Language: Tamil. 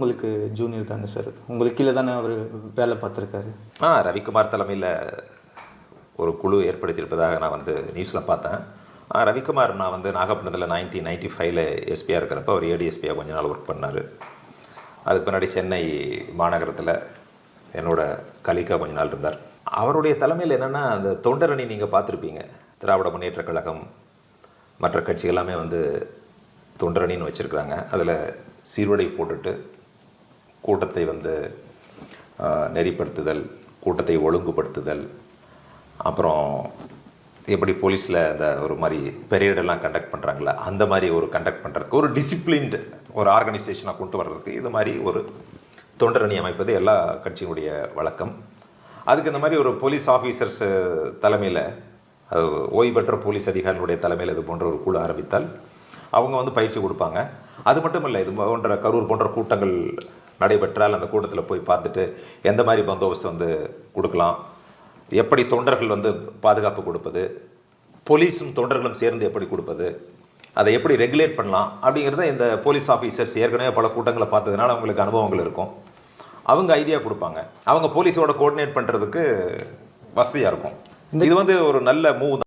உங்களுக்கு ஜூனியர் தானே சார் உங்களுக்கு கீழே தானே அவர் வேலை பார்த்துருக்காரு? ஆ ரவிக்குமார் தலைமையில் ஒரு குழு ஏற்படுத்தியிருப்பதாக நான் வந்து நியூஸில் பார்த்தேன். ஆ, ரவிக்குமார் நான் வந்து நாகப்பட்டினத்தில் நைன்டீன் நைன்டி ஃபைவ்ல எஸ்பியாக இருக்கிறப்ப அவர் ஏடிஎஸ்பியாக கொஞ்ச நாள் ஒர்க் பண்ணார். அதுக்கு பின்னாடி சென்னை மாநகரத்தில் என்னோட கலிக்கா கொஞ்ச நாள் இருந்தார். அவருடைய தலைமையில் என்னென்னா அந்த தொண்டரணி நீங்கள் பார்த்துருப்பீங்க. திராவிட முன்னேற்ற கழகம் மற்ற கட்சிகள் எல்லாமே வந்து தொண்டரணின்னு வச்சுருக்குறாங்க. அதில் சீருடை போட்டுட்டு கூட்டத்தை வந்து நெறிப்படுத்துதல் கூட்டத்தை ஒழுங்குபடுத்துதல் அப்புறம் எப்படி போலீஸில் அந்த ஒரு மாதிரி பெரியடெல்லாம் கண்டக்ட் பண்ணுறாங்களா அந்த மாதிரி ஒரு கண்டக்ட் பண்ணுறதுக்கு ஒரு டிசிப்ளின்டு ஒரு ஆர்கனைசேஷனாக கொண்டு வர்றதுக்கு இது மாதிரி ஒரு தொண்டரணி அமைப்பது எல்லா கட்சியினுடைய வழக்கம். அதுக்கு இந்த மாதிரி ஒரு போலீஸ் ஆஃபீஸர்ஸ் தலைமையில் அது ஓய்வு பெற்ற போலீஸ் அதிகாரிகளுடைய தலைமையில் இது போன்ற ஒரு குழு ஆரம்பித்தால் அவங்க வந்து பயிற்சி கொடுப்பாங்க. அது மட்டும் இல்லை இது போன்ற கரூர் போன்ற கூட்டங்கள் நடைபெற்றால் அந்த கூட்டத்தில் போய் பார்த்துட்டு எந்த மாதிரி பந்தோபஸ்து வந்து கொடுக்கலாம்? எப்படி தொண்டர்கள் வந்து பாதுகாப்பு கொடுப்பது? போலீஸும் தொண்டர்களும் சேர்ந்து எப்படி கொடுப்பது? அதை எப்படி ரெகுலேட் பண்ணலாம்? அப்படிங்கிறத இந்த போலீஸ் ஆஃபீஸர்ஸ் ஏற்கனவே பல கூட்டங்களை பார்த்ததுனால அவங்களுக்கு அனுபவங்கள் இருக்கும். அவங்க ஐடியா கொடுப்பாங்க. அவங்க போலீஸோட கோஆர்டினேட் பண்ணுறதுக்கு வசதியாக இருக்கும். இது வந்து ஒரு நல்ல மூவ்